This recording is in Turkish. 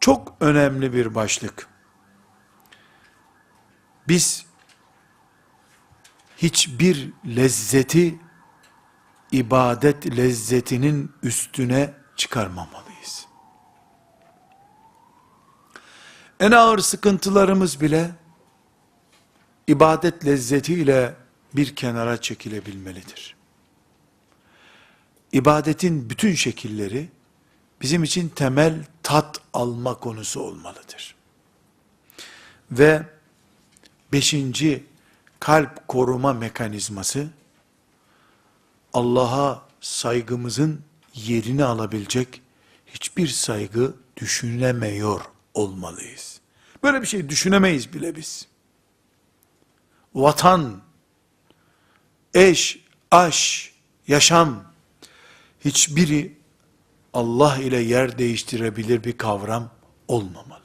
Çok önemli bir başlık. Biz hiçbir lezzeti ibadet lezzetinin üstüne çıkarmamalıyız. En ağır sıkıntılarımız bile ibadet lezzetiyle bir kenara çekilebilmelidir. İbadetin bütün şekilleri bizim için temel tat alma konusu olmalıdır. Ve beşinci kalp koruma mekanizması Allah'a saygımızın yerini alabilecek hiçbir saygı düşünemiyor olmalıyız. Böyle bir şey düşünemeyiz bile biz. Vatan, eş, aş, yaşam hiçbiri Allah ile yer değiştirebilir bir kavram olmamalı.